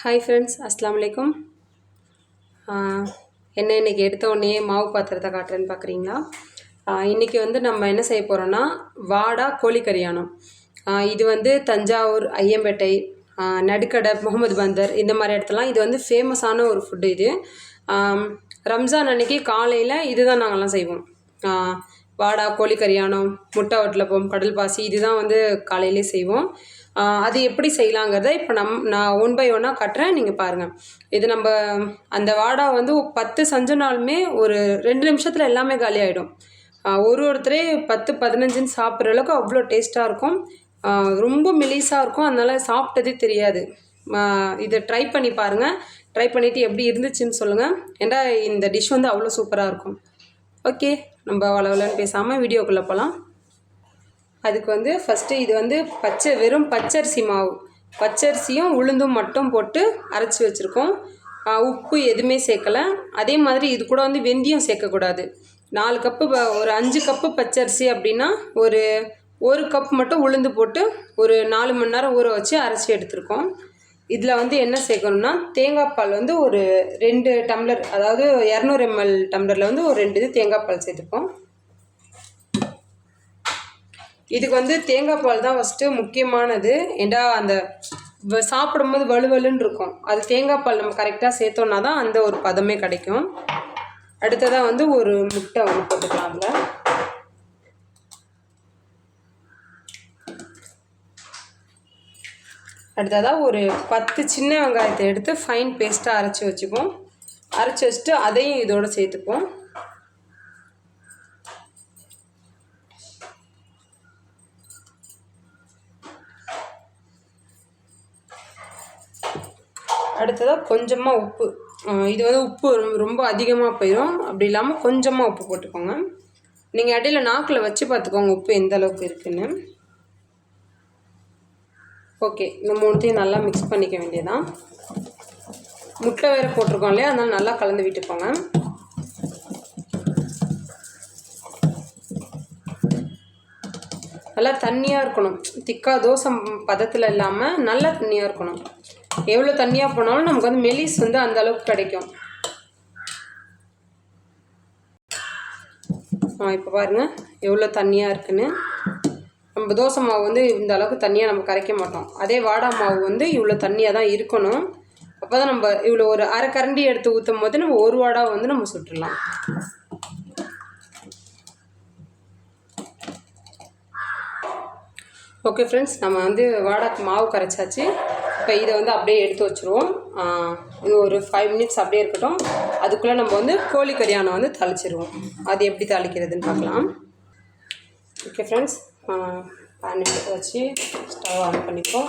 Hi friends அஸ்லாம் வலைக்கும் என்ன இன்றைக்கி எடுத்த உடனே மாவு பாத்திரத்தை காட்டுறேன்னு பார்க்குறீங்களா இன்றைக்கி வந்து நம்ம என்ன செய்ய போகிறோன்னா வாடா கோழிக்கறியானம் இது வந்து தஞ்சாவூர் ஐயம்பேட்டை நடுக்கடை முகமது பந்தர் இந்த மாதிரி இடத்துலாம் இது வந்து ஃபேமஸான ஒரு ஃபுட்டு இது. ரம்ஜான் அன்னைக்கு காலையில் இதுதான் நாங்கள்லாம் செய்வோம். வாடா வாடா கோழிக்கறியானம் முட்டை வட்டலப்பம் கடல் பாசி இதுதான் வந்து காலையிலே செய்வோம். அது எப்படி செய்யலாங்கிறத இப்போ நம் நான் ஒன் பை ஒன்னாக காட்டுறேன். நீங்கள் பாருங்கள் இது நம்ம அந்த வாடா வந்து பத்து செஞ்சனாலுமே ஒரு ரெண்டு நிமிஷத்தில் எல்லாமே காலி ஆகிடும் ஒரு ஒருத்தரே பத்து பதினஞ்சுன்னு சாப்பிட்ற அளவுக்கு அவ்வளோ டேஸ்ட்டாக இருக்கும். ரொம்ப மெலிசாக இருக்கும். அதனால் சாப்பிட்டதே தெரியாது. இதை ட்ரை பண்ணி பாருங்கள் ட்ரை பண்ணிவிட்டு எப்படி இருந்துச்சுன்னு சொல்லுங்கள் ஏன்னா இந்த டிஷ் வந்து அவ்வளோ சூப்பராக இருக்கும். ஓகே நம்ம வளவலன்னு பேசாமல் வீடியோக்குள்ளே போகலாம் அதுக்கு வந்து ஃபஸ்ட்டு இது வந்து பச்சை வெறும் பச்சரிசி மாவு. பச்சரிசியும் உளுந்தும் மட்டும் போட்டு அரைச்சி வச்சுருக்கோம். உப்பு எதுவுமே சேர்க்கலை. அதே மாதிரி இது கூட வந்து வெந்தயம் சேர்க்கக்கூடாது. நாலு கப்பு ப- ஒரு அஞ்சு கப்பு பச்சரிசி அப்படின்னா ஒரு ஒரு கப் மட்டும் உளுந்து போட்டு ஒரு நாலு மணி நேரம் ஊற வச்சு அரைச்சி எடுத்திருக்கோம். இதில் வந்து என்ன சேர்க்கணும்னா தேங்காய் பால் வந்து ஒரு ரெண்டு டம்ளர் அதாவது இரநூறு எம்எல் டம்ளரில் வந்து ஒரு ரெண்டு இது தேங்காய் பால் சேர்த்துப்போம். இதுக்கு வந்து தேங்காய் பால் தான் ஃபஸ்ட்டு முக்கியமானது. ஏண்டா அந்த வ- சாப்பிடும்போது வலுவலுன்னு இருக்கும். அது தேங்காய் பால் நம்ம கரெக்டாக சேர்த்தோன்னா தான் அந்த ஒரு பதமே கிடைக்கும். அடுத்ததாக வந்து ஒரு முட்டை வந்து போட்டுக்கலாம் அதில். அடுத்ததாக ஒரு பத்து சின்ன வெங்காயத்தை எடுத்து ஃபைன் பேஸ்ட்டாக அரைச்சி வச்சுப்போம். அரைச்சி வச்சுட்டு அதையும் இதோட சேர்த்துப்போம். அடுத்ததாக கொஞ்சமாக உப்பு. இது வந்து உப்பு ரொம்ப- ரொம்ப அதிகமாக போயிடும் அப்படி இல்லாமல் கொஞ்சமாக உப்பு போட்டுக்கோங்க. நீங்கள் இடையில நாக்கில் வச்சு பார்த்துக்கோங்க உப்பு எந்த அளவுக்கு இருக்குன்னு. ஓகே இந்த மூணுத்தையும் நல்லா மிக்ஸ் பண்ணிக்க வேண்டியதான் முட்டை வேறு போட்டிருக்கோம் இல்லையா? அதனால் நல்லா கலந்து விட்டுக்கோங்க. நல்லா தண்ணியாக இருக்கணும். திக்கா தோசை பதத்தில் இல்லாமல் நல்லா தண்ணியாக இருக்கணும். எவ்வளோ தண்ணியாக போனாலும் நமக்கு வந்து மெலிஸ் வந்து அந்த அளவுக்கு கிடைக்கும். ஆ இப்போ பாருங்கள் எவ்வளோ தண்ணியாக இருக்குன்னு. நம்ம தோசை மாவு வந்து இந்த அளவுக்கு தண்ணியாக நம்ம கரைக்க மாட்டோம். அதே வாடா மாவு வந்து இவ்வளோ தண்ணியாக தான் இருக்கணும். அப்போ தான் நம்ம இவ்வளோ ஒரு அரை கரண்டி எடுத்து ஊற்றும் போது நம்ம ஒரு வாடா வந்து நம்ம சுட்டுடலாம் ஓகே ஃப்ரெண்ட்ஸ் நம்ம வந்து வாடாக்கு மாவு கரைச்சாச்சு. இப்போ இதை வந்து அப்படியே எடுத்து வச்சுருவோம். இது ஒரு ஃபைவ் மினிட்ஸ் அப்படியே இருக்கட்டும். அதுக்குள்ளே நம்ம வந்து கோழி கறியானை வந்து தாளிச்சிருவோம். அது எப்படி தாளிக்கிறதுன்னு பார்க்கலாம். ஓகே ஃப்ரெண்ட்ஸ் பேன் எடுத்து வச்சு ஸ்டவ் ஆன் பண்ணிப்போம்.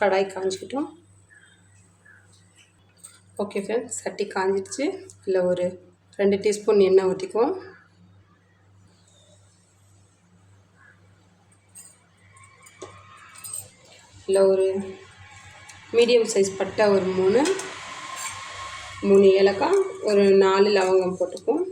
கடாய் காஞ்சிக்கிட்டோம். ஓகே ஃப்ரெண்ட்ஸ் சட்டி காஞ்சிடுச்சு இல்லை ஒரு ரெண்டு டீஸ்பூன் எண்ணெய் ஊற்றிக்குவோம் இல்லை ஒரு மீடியம் சைஸ் பட்டை ஒரு மூணு மூணு ஏலக்காய் ஒரு நாலு லவங்கம் போட்டுப்போம்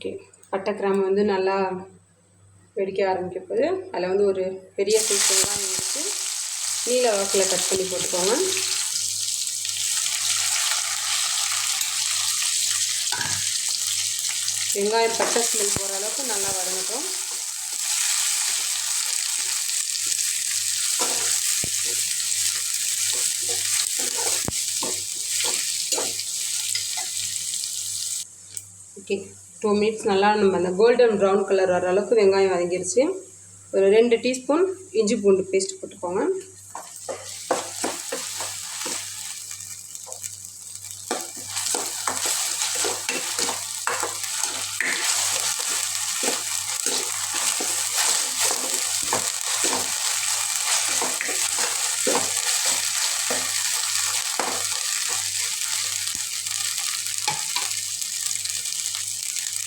ஓகே. பட்டை கிராம்பு வந்து நல்லா வெடிக்க ஆரம்பிக்கப்போது அதில் வந்து ஒரு பெரிய சைஸ் வெங்காயம் எடுத்து நீல வாக்கில் கட் பண்ணி போட்டுக்கோங்க. வெங்காயம் பச்சை ஸ்மெல் போகிற அளவுக்கு நல்லா வதங்கட்டும் ஓகே டூ மினிட்ஸ் நல்லா நம்ம அந்த கோல்டன் ப்ரௌன் கலர் வர அளவுக்கு வெங்காயம் வதங்கிருச்சு. ஒரு ரெண்டு டீஸ்பூன் இஞ்சி பூண்டு பேஸ்ட் போட்டுக்கோங்க.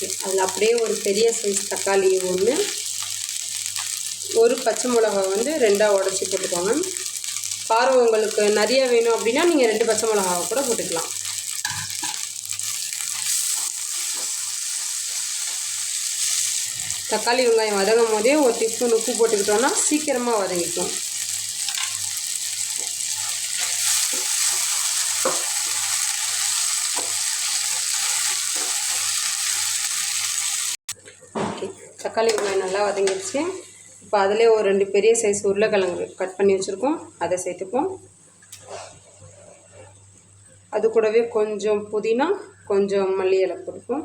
அதில் அப்படியே ஒரு பெரிய சைஸ் தக்காளி ஒன்று ஒரு பச்சை மிளகா வந்து ரெண்டாக உடச்சி போட்டுக்கோங்க. காரம் உங்களுக்கு நிறைய வேணும் அப்படின்னா நீங்கள் ரெண்டு பச்சை மிளகாவை கூட போட்டுக்கலாம். தக்காளி வெங்காயம் வதங்கும் போதே ஒரு டீஸ்பூன் உப்பு போட்டுக்கிட்டோன்னா சீக்கிரமாக வதங்கிக்கும் ஓகே தக்காளி வெங்காயம் நல்லா வதங்கிடுச்சு இப்போ அதிலே ஒரு ரெண்டு பெரிய சைஸ் உருளைக்கிழங்கு கட் பண்ணி வச்சுருக்கோம். அதை சேர்த்துப்போம். அது கூடவே கொஞ்சம் புதினா கொஞ்சம் மல்லி இலை போட்டுப்போம்.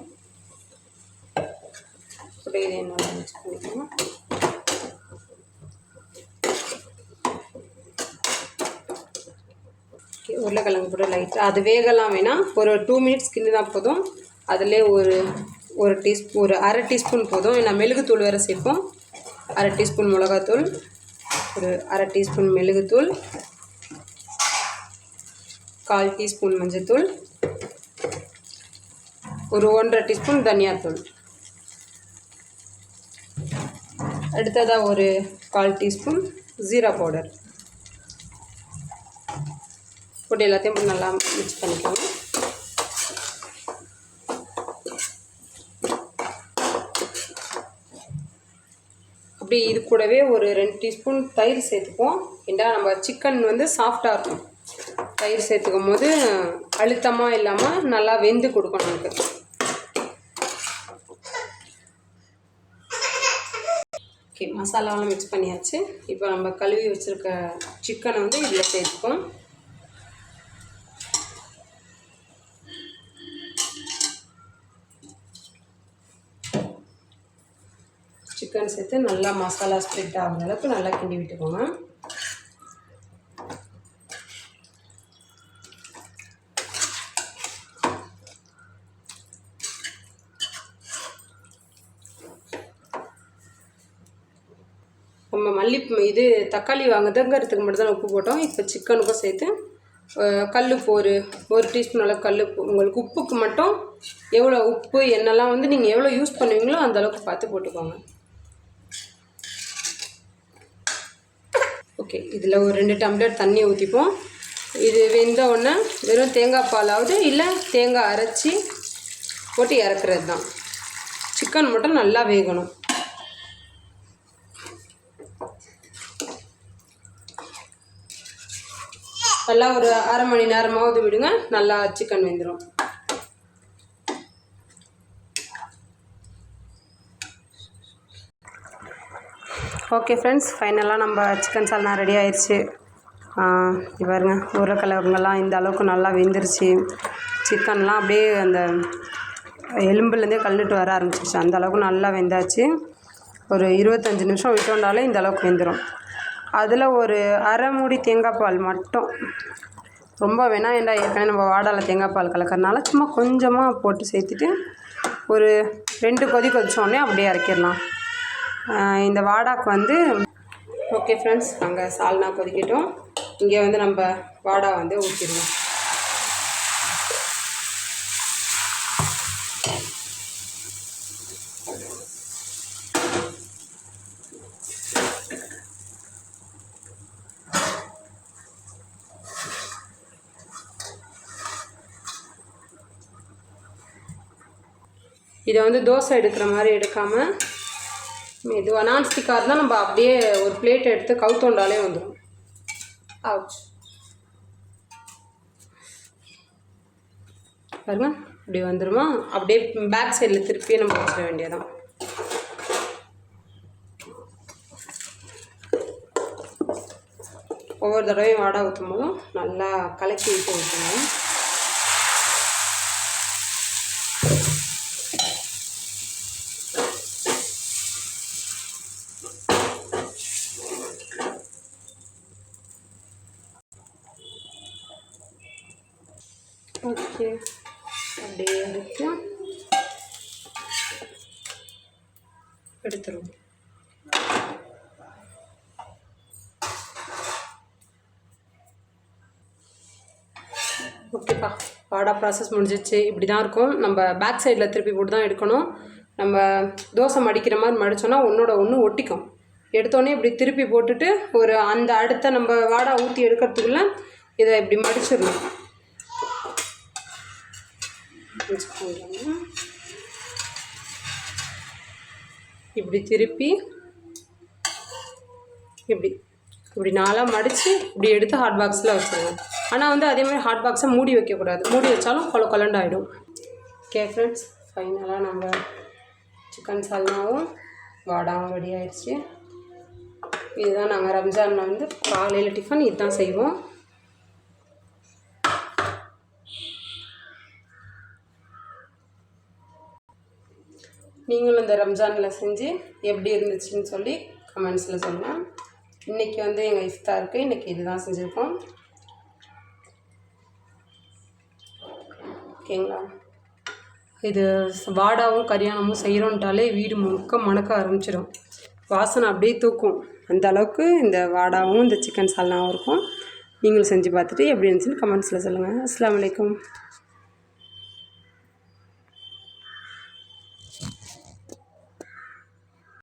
அப்படியே இதை நல்லா மிக்ஸ் பண்ணிக்கணும் உருளைக்கிழங்கு கூட லைட்டாக அது வேகலாம் வேணால் ஒரு டூ மினிட்ஸ் கிண்டினா போதும். அதிலே ஒரு ஒரு டீஸ்பூ ஒரு அரை டீஸ்பூன் போதும். ஏன்னா மெழுகுத்தூள் வேறு சேர்ப்போம். அரை டீஸ்பூன் மிளகாத்தூள் ஒரு அரை டீஸ்பூன் மெழுகுத்தூள் கால் டீஸ்பூன் மஞ்சத்தூள் ஒரு ஒன்றரை டீஸ்பூன் தனியாத்தூள். அடுத்ததாக ஒரு கால் டீஸ்பூன் ஜீரா பவுடர். போட்டு எல்லாத்தையும் நல்லா மிக்ஸ் பண்ணிக்கோங்க. அப்படி இது கூடவே ஒரு ரெண்டு டீஸ்பூன் தயிர் சேர்த்துப்போம் ஏண்டா நம்ம சிக்கன் வந்து சாஃப்டாக இருக்கும். தயிர் சேர்த்துக்கும் போது அழுத்தமாக இல்லாமல் நல்லா வெந்து கொடுக்கும் நமக்கு. ஓகே மசாலாவெலாம் மிக்ஸ் பண்ணியாச்சு. இப்போ நம்ம கழுவி வச்சுருக்க சிக்கனை வந்து இதில் சேர்த்துப்போம் சிக்கன் சேர்த்து நல்லா மசாலா ஸ்ப்ரெட் ஆகிற அளவுக்கு நல்லா கிண்டி விட்டுக்கோங்க. நம்ம மல்லி இது தக்காளி வாங்குதுங்கிறதுக்கு மட்டும் தான் உப்பு போட்டோம். இப்போ சிக்கனுக்கும் சேர்த்து கல்லுப்பு ஒரு ஒரு டீஸ்பூன் அளவு கல்லுப்பு. உங்களுக்கு உப்புக்கு மட்டும் எவ்வளோ உப்பு என்னெல்லாம் வந்து நீங்கள் எவ்வளோ யூஸ் பண்ணுவீங்களோ அந்தளவுக்கு பார்த்து போட்டுக்கோங்க. ஓகே இதில் ஒரு ரெண்டு டம்ளர் தண்ணி ஊற்றிப்போம் இது வெந்த உடனே வெறும் தேங்காய் பாலாவது இல்லை தேங்காய் அரைச்சி போட்டு இறக்குறது தான் சிக்கன் மட்டும் நல்லா வேகணும். நல்லா ஒரு அரை மணி நேரமாவது விடுங்க நல்லா சிக்கன் வெந்துடும் ஓகே ஃப்ரெண்ட்ஸ் ஃபைனலாக நம்ம சிக்கன் சால்னா ரெடி ஆயிடுச்சு பாருங்க உருளைக்கிழங்குலாம் இந்த அளவுக்கு நல்லா வெந்துருச்சு. சிக்கன்லாம் அப்படியே அந்த எலும்புலேருந்தே கல்லுட்டு வர ஆரம்பிச்சிருச்சு. அந்த அளவுக்கு நல்லா வெந்தாச்சு. ஒரு இருபத்தஞ்சி நிமிஷம் விட்டோம்னாலே இந்த அளவுக்கு வெந்துடும் அதில் ஒரு அரை மூடி தேங்காய் பால் மட்டும். ரொம்ப வேணாம் என்ன ஏற்கனவே நம்ம வாடால தேங்காய் பால் கலக்கறனால சும்மா கொஞ்சமாக போட்டு சேர்த்துட்டு ஒரு ரெண்டு கொதி கொதிச்சோடனே அப்படியே இறக்கிடலாம். இந்த வாடாக்கு வந்து ஓகே ஃப்ரெண்ட்ஸ் நாங்கள் சால்னா கொதிக்கட்டும். இங்கே வந்து நம்ம வாடா வந்து ஊற்றிடுவோம் இதை வந்து தோசை எடுக்கிற மாதிரி எடுக்காமல் மெதுவாக நான்ஸ்டிக்காக இருந்தால் நம்ம அப்படியே ஒரு பிளேட் எடுத்து கவுத்தோண்டாலே வந்துடும் ஆச்சு பாருங்க இப்படி வந்துடுமா அப்படியே பேக் சைடில் திருப்பியே நம்ம வச்சிட வேண்டியதான் ஒவ்வொரு தடவையும் வாடகை ஊற்றும் போதும் நல்லா கலக்கி விட்டு ஊற்றணும் ஓகே. அப்படியே எடுத்து எடுத்துருவோம். ஓகேப்பா. வாடா ப்ராசஸ் முடிஞ்சிச்சு. இப்படி தான் இருக்கும். நம்ம பேக் சைடில் திருப்பி போட்டு தான் எடுக்கணும். நம்ம தோசை மடிக்கிற மாதிரி மடித்தோன்னா ஒன்றோட ஒன்று ஒட்டிக்கும். எடுத்தோடனே இப்படி திருப்பி போட்டுட்டு ஒரு அந்த அடுத்த நம்ம வாடா ஊற்றி எடுக்கிறதுக்குள்ள இதை இப்படி மடிச்சிடணும். வச்சுக்கோங்க. இப்படி திருப்பி இப்படி இப்படி நாளாக மடித்து இப்படி எடுத்து ஹாட் பாக்ஸில் வச்சுருங்க. ஆனால் வந்து அதே மாதிரி ஹாட் பாக்ஸை மூடி வைக்கக்கூடாது. மூடி வச்சாலும் கொல கொலண்டாயிடும். ஓகே ஃப்ரெண்ட்ஸ் ஃபைனலாக நம்ம சிக்கன் சால்னாவும் வாடாவும் ரெடி ஆயிடுச்சு. இதுதான் நாங்கள் ரம்ஜானில் வந்து காலையில் டிஃபன் இதுதான் செய்வோம். நீங்களும் இந்த ரம்ஜானில் செஞ்சு எப்படி இருந்துச்சுன்னு சொல்லி கமெண்ட்ஸில் சொல்லுங்கள் இன்றைக்கி வந்து எங்கள் இஃப்தாருக்கு இன்றைக்கி இதுதான் செஞ்சுருக்கோம். ஓகேங்களா? இது வாடாவும் கரியானமும் செய்கிறோன்ட்டாலே வீடு முழுக்க மணக்க ஆரம்பிச்சிடும் வாசனை அப்படியே தூக்கும். அந்த அளவுக்கு இந்த வாடாவும் இந்த சிக்கன் சால்னாவும் இருக்கும். நீங்களும் செஞ்சு பார்த்துட்டு எப்படி இருந்துச்சுன்னு கமெண்ட்ஸில் சொல்லுங்கள் அஸ்லாம் வலைக்கம்